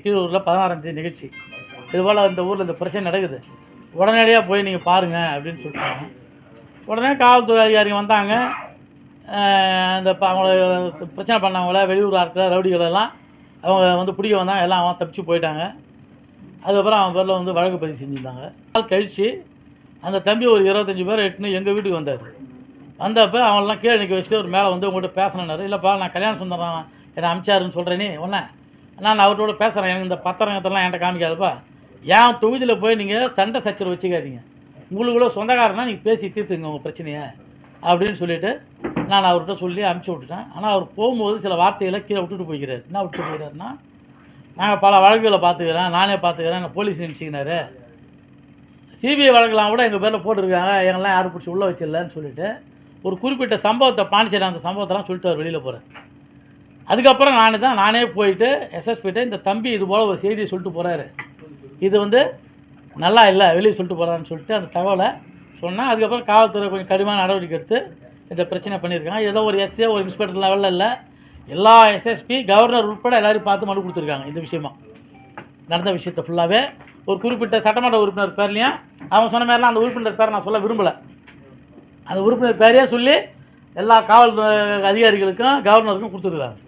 கீழூரில் பதினாறாம் தேதி நிகழ்ச்சி. இதுபோல் இந்த ஊரில் இந்த பிரச்சனை நடக்குது. உடனடியாக போய் நீங்கள் பாருங்கள் அப்படின்னு சொல்லிட்டாங்க. உடனே காவல்துறை அதிகாரிங்க வந்தாங்க. அந்த இந்த ப- அவங்கள பிரச்சனை பண்ணவங்கள வெளியூர் ஆட்கள் ரவுடிகள் எல்லாம் அவங்க வந்து பிடிக்க வந்தாங்க. எல்லாம் அவன் தப்பிச்சு போயிட்டாங்க. அதுக்கப்புறம் அவன் பேரில் வந்து வழக்கு பதிவு செஞ்சுருந்தாங்க. நாள் கழித்து அந்த தம்பி ஒரு இருபத்தஞ்சி பேர் எட்டுன்னு எங்கள் வீட்டுக்கு வந்தார். வந்தப்போ அவன்லாம் கீழே நிற்க வச்சுட்டு ஒரு மேலே வந்து உங்கள்கிட்ட பேசணுன்னாரு இல்லைப்பா நான் கல்யாணம் சுந்தரம் என்னை அமிச்சாருன்னு சொல்கிறேனே உடனே நான் அவர்கிட்ட பேசுகிறேன் எனக்கு இந்த பத்திரங்கத்தெல்லாம் என்கிட்ட காமிக்காதுப்பா. என் தொகுதியில் போய் நீங்கள் சண்டை சச்சரவு வச்சுக்காதீங்க. உங்களுக்குள்ள சொந்தக்காரனா நீங்கள் பேசி தீர்த்துங்க உங்கள் பிரச்சனையை அப்படின்னு சொல்லிட்டு நான் அவர்கிட்ட சொல்லி அனுப்பிச்சி விட்டுட்டேன். ஆனால் அவர் போகும்போது சில வார்த்தைகளை கீழே விட்டுட்டு போய்க்கிறார். என்ன விட்டுட்டு போய்கிறாருன்னா நாங்கள் பல வழக்குகளை பார்த்துக்கிறேன் நானே பார்த்துக்கிறேன் என்னை போலீஸ் நினச்சிக்கினாரு. சிபிஐ வழக்கெல்லாம் கூட எங்கள் பேரில் போட்டிருக்காங்க. எங்கெல்லாம் யாரும் பிடிச்சி உள்ளே வச்சிடலன்னு சொல்லிட்டு ஒரு குறிப்பிட்ட சம்பவத்தை பாண்டிச்சேரி அந்த சம்பவத்தெல்லாம் சொல்லிட்டு அவர் வெளியில் போகிறேன் அதுக்கப்புறம் நான் தான் நானே போயிட்டு எஸ்எஸ்பிட்ட இந்த தம்பி இது போல் ஒரு செய்தியை சொல்லிட்டு போகிறாரு இது வந்து நல்லா இல்லை வெளியே சொல்லிட்டு போகிறான்னு சொல்லிட்டு அந்த தகவலை சொன்னேன் அதுக்கப்புறம் காவல்துறை கொஞ்சம் கடுமையான நடவடிக்கை எடுத்து இந்த பிரச்சனை பண்ணியிருக்காங்க. ஏதோ ஒரு எஸ்ஏ ஒரு இன்ஸ்பெக்டர் லெவலில் இல்லை எல்லா எஸ்எஸ்பி கவர்னர் உட்பட எல்லாரையும் பார்த்து மனு கொடுத்துருக்காங்க இந்த விஷயமா. நடந்த விஷயத்தை ஃபுல்லாகவே ஒரு குறிப்பிட்ட சட்டமன்ற உறுப்பினர் பேர்லையும் அவங்க சொன்ன மாதிரிலாம் அந்த உறுப்பினர் பேரை நான் சொல்ல விரும்பலை. அந்த உறுப்பினர் பேரையே சொல்லி எல்லா காவல் அதிகாரிகளுக்கும் கவர்னருக்கும் கொடுத்துருக்காங்க.